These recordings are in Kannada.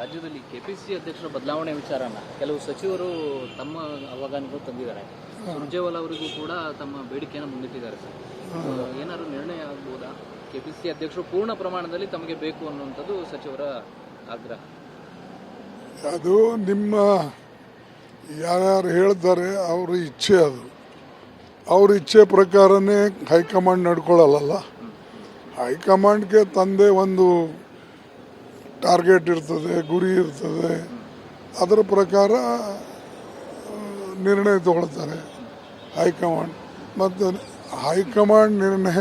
ರಾಜ್ಯದಲ್ಲಿ ಕೆಪಿಸಿ ಅಧ್ಯಕ್ಷರ ಬದಲಾವಣೆ ವಿಚಾರನ ಕೆಲವು ಸಚಿವರು ತಮ್ಮ ಅವಗಾನಿಗೂ ತಂದಿದ್ದಾರೆ. ಸುರ್ಜೇವಾಲ ಅವರಿಗೂ ಕೂಡ ತಮ್ಮ ಬೇಡಿಕೆಯನ್ನು ಮುಂದಿಟ್ಟಿದ್ದಾರೆ ಸರ್. ಏನಾದ್ರು ನಿರ್ಣಯ ಆಗ್ಬೋದಾ? ಕೆಪಿಸಿ ಅಧ್ಯಕ್ಷರು ಪೂರ್ಣ ಪ್ರಮಾಣದಲ್ಲಿ ತಮಗೆ ಬೇಕು ಅನ್ನುವಂಥದ್ದು ಸಚಿವರ ಆಗ್ರಹ. ಅದು ನಿಮ್ಮ ಯಾರ್ಯಾರು ಹೇಳ್ತಾರೆ ಅವ್ರ ಇಚ್ಛೆ ಅದು. ಅವ್ರ ಇಚ್ಛೆ ಪ್ರಕಾರನೇ ಹೈಕಮಾಂಡ್ ನಡ್ಕೊಳ್ಳಲ್ಲ ಹೈಕಮಾಂಡ್ಗೆ ತಂದೆ ಒಂದು ಟಾರ್ಗೆಟ್ ಇರ್ತದೆ, ಗುರಿ ಇರ್ತದೆ, ಅದರ ಪ್ರಕಾರ ನಿರ್ಣಯ ತಗೊಳ್ತಾರೆ ಹೈಕಮಾಂಡ್. ಮತ್ತು ಹೈಕಮಾಂಡ್ ನಿರ್ಣಯ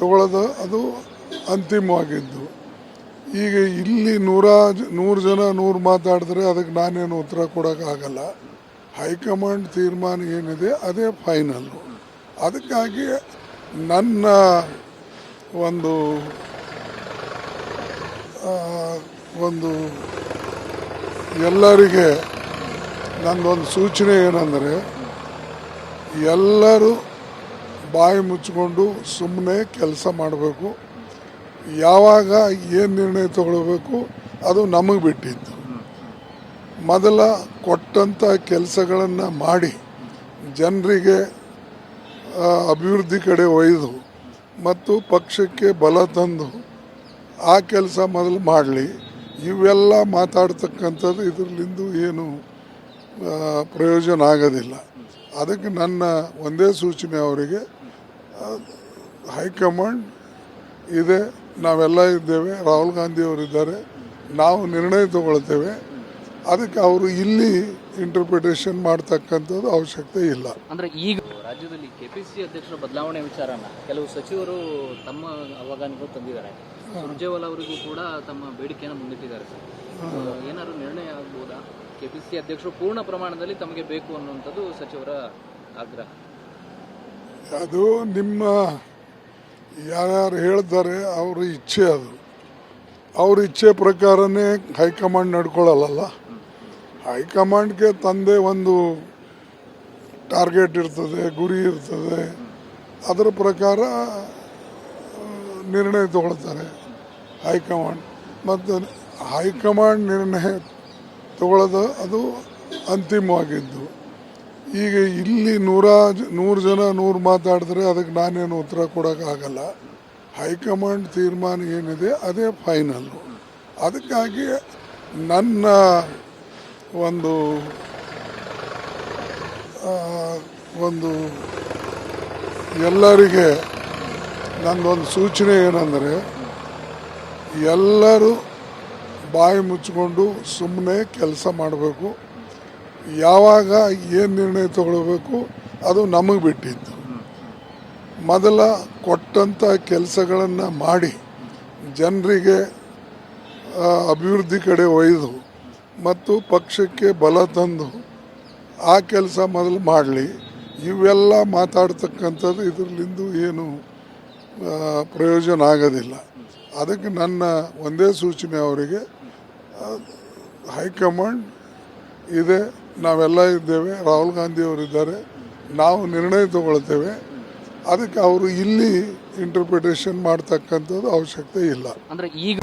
ತಗೊಳ್ಳೋದು ಅದು ಅಂತಿಮವಾಗಿದ್ದು. ಈಗ ಇಲ್ಲಿ ನೂರ ನೂರು ಜನ, ನೂರು ಮಾತಾಡಿದ್ರೆ ಅದಕ್ಕೆ ನಾನೇನು ಉತ್ತರ ಕೊಡೋಕ್ಕಾಗಲ್ಲ. ಹೈಕಮಾಂಡ್ ತೀರ್ಮಾನ ಏನಿದೆ, ಅದೇ ಫೈನಲ್ಲು. ಅದಕ್ಕಾಗಿ ನನ್ನ ಒಂದು ಒಂದು ಎಲ್ಲರಿಗೆ ನಂದೊಂದು ಸೂಚನೆ ಏನಂದರೆ, ಎಲ್ಲರೂ ಬಾಯಿ ಮುಚ್ಚಿಕೊಂಡು ಸುಮ್ಮನೆ ಕೆಲಸ ಮಾಡಬೇಕು. ಯಾವಾಗ ಏನು ನಿರ್ಣಯ ತಗೊಳ್ಬೇಕು, ಅದು ನಮಗೆ ಬಿಟ್ಟಿದ್ದು ಮೊದಲ ಕೊಟ್ಟಂಥ ಕೆಲಸಗಳನ್ನು ಮಾಡಿ, ಜನರಿಗೆ ಅಭಿವೃದ್ಧಿ ಕಡೆ ಒಯ್ದು ಮತ್ತು ಪಕ್ಷಕ್ಕೆ ಬಲ ತಂದು ಆ ಕೆಲಸ ಮೊದಲು ಮಾಡಲಿ. ಇವೆಲ್ಲ ಮಾತಾಡ್ತಕ್ಕಂಥದ್ದು ಇದರಲ್ಲಿಂದು ಏನು ಪ್ರಯೋಜನ ಆಗೋದಿಲ್ಲ. ಅದಕ್ಕೆ ನನ್ನ ಒಂದೇ ಸೂಚನೆ ಅವರಿಗೆ ಹೈಕಮಾಂಡ್ ಇದೆ, ನಾವೆಲ್ಲ ಇದ್ದೇವೆ, ರಾಹುಲ್ ಗಾಂಧಿ ಅವರಿದ್ದಾರೆ ನಾವು ನಿರ್ಣಯ ತಗೊಳ್ತೇವೆ. ಅದಕ್ಕೆ ಅವರು ಇಲ್ಲಿ ಇಂಟರ್ಪ್ರಿಟೇಷನ್ ಮಾಡ್ತಕ್ಕಂಥದ್ದು ಅವಶ್ಯಕತೆ ಇಲ್ಲ. ಅಂದರೆ ಈಗ ರಾಜ್ಯದಲ್ಲಿ ಕೆಪಿಸಿ ಅಧ್ಯಕ್ಷರ ಬದಲಾವಣೆ ವಿಚಾರನ ಕೆಲವು ಸಚಿವರು ತಮ್ಮ ಅವಗಾನಿಗೂ ತಂದಿದ್ದಾರೆ. ಸುರ್ಜೇವಾಲ ಅವರಿಗೂ ಕೂಡ ತಮ್ಮ ಬೇಡಿಕೆಯನ್ನು ಮುಂದಿಟ್ಟಿದ್ದಾರೆ ಸರ್. ಏನಾದ್ರು ನಿರ್ಣಯ ಆಗ್ಬೋದಾ? ಕೆಪಿಸಿ ಅಧ್ಯಕ್ಷರು ಪೂರ್ಣ ಪ್ರಮಾಣದಲ್ಲಿ ತಮಗೆ ಬೇಕು ಅನ್ನುವಂಥದ್ದು ಸಚಿವರ ಆಗ್ರಹ. ಅದು ನಿಮ್ಮ ಯಾರ್ಯಾರು ಹೇಳ್ತಾರೆ ಅವ್ರ ಇಚ್ಛೆ ಅದು. ಅವ್ರ ಇಚ್ಛೆ ಪ್ರಕಾರನೇ ಹೈಕಮಾಂಡ್ ನಡ್ಕೊಳ್ಳಲ್ಲ ಹೈಕಮಾಂಡ್ಗೆ ತಂದೆ ಒಂದು ಟಾರ್ಗೆಟ್ ಇರ್ತದೆ, ಗುರಿ ಇರ್ತದೆ, ಅದರ ಪ್ರಕಾರ ನಿರ್ಣಯ ತಗೊಳ್ತಾರೆ ಹೈಕಮಾಂಡ್. ಮತ್ತು ಹೈಕಮಾಂಡ್ ನಿರ್ಣಯ ತಗೊಳ್ಳೋದು ಅದು ಅಂತಿಮವಾಗಿದ್ದು. ಈಗ ಇಲ್ಲಿ ನೂರ ನೂರು ಜನ ನೂರು ಮಾತಾಡಿದ್ರೆ ಅದಕ್ಕೆ ನಾನೇನು ಉತ್ತರ ಕೊಡೋಕ್ಕಾಗಲ್ಲ. ಹೈಕಮಾಂಡ್ ತೀರ್ಮಾನ ಏನಿದೆ, ಅದೇ ಫೈನಲ್ಲು. ಅದಕ್ಕಾಗಿ ನನ್ನ ಒಂದು ಒಂದು ಎಲ್ಲರಿಗೆ ನಂದೊಂದು ಸೂಚನೆ ಏನಂದರೆ, ಎಲ್ಲರೂ ಬಾಯಿ ಮುಚ್ಚಿಕೊಂಡು ಸುಮ್ಮನೆ ಕೆಲಸ ಮಾಡಬೇಕು. ಯಾವಾಗ ಏನು ನಿರ್ಣಯ ತಗೊಳ್ಬೇಕು, ಅದು ನಮಗೆ ಬಿಟ್ಟಿದ್ದು ಮೊದಲ ಕೊಟ್ಟಂಥ ಕೆಲಸಗಳನ್ನು ಮಾಡಿ, ಜನರಿಗೆ ಅಭಿವೃದ್ಧಿ ಕಡೆ ಒಯ್ದು, ಮತ್ತು ಪಕ್ಷಕ್ಕೆ ಬಲ ತಂದು ಆ ಕೆಲಸ ಮೊದಲು ಮಾಡಲಿ. ಇವೆಲ್ಲ ಮಾತಾಡ್ತಕ್ಕಂಥದ್ದು ಇದರಲ್ಲಿಂದು ಏನು ಪ್ರಯೋಜನ ಆಗೋದಿಲ್ಲ. ಅದಕ್ಕೆ ನನ್ನ ಒಂದೇ ಸೂಚನೆ ಅವರಿಗೆ ಹೈಕಮಾಂಡ್ ಇದೆ, ನಾವೆಲ್ಲ ಇದ್ದೇವೆ, ರಾಹುಲ್ ಗಾಂಧಿ ಅವರಿದ್ದಾರೆ ನಾವು ನಿರ್ಣಯ ತಗೊಳ್ತೇವೆ. ಅದಕ್ಕೆ ಅವರು ಇಲ್ಲಿ ಇಂಟರ್ಪ್ರಿಟೇಷನ್ ಮಾಡ್ತಕ್ಕಂಥದ್ದು ಅವಶ್ಯಕತೆ ಇಲ್ಲ. ಅಂದರೆ ಈಗ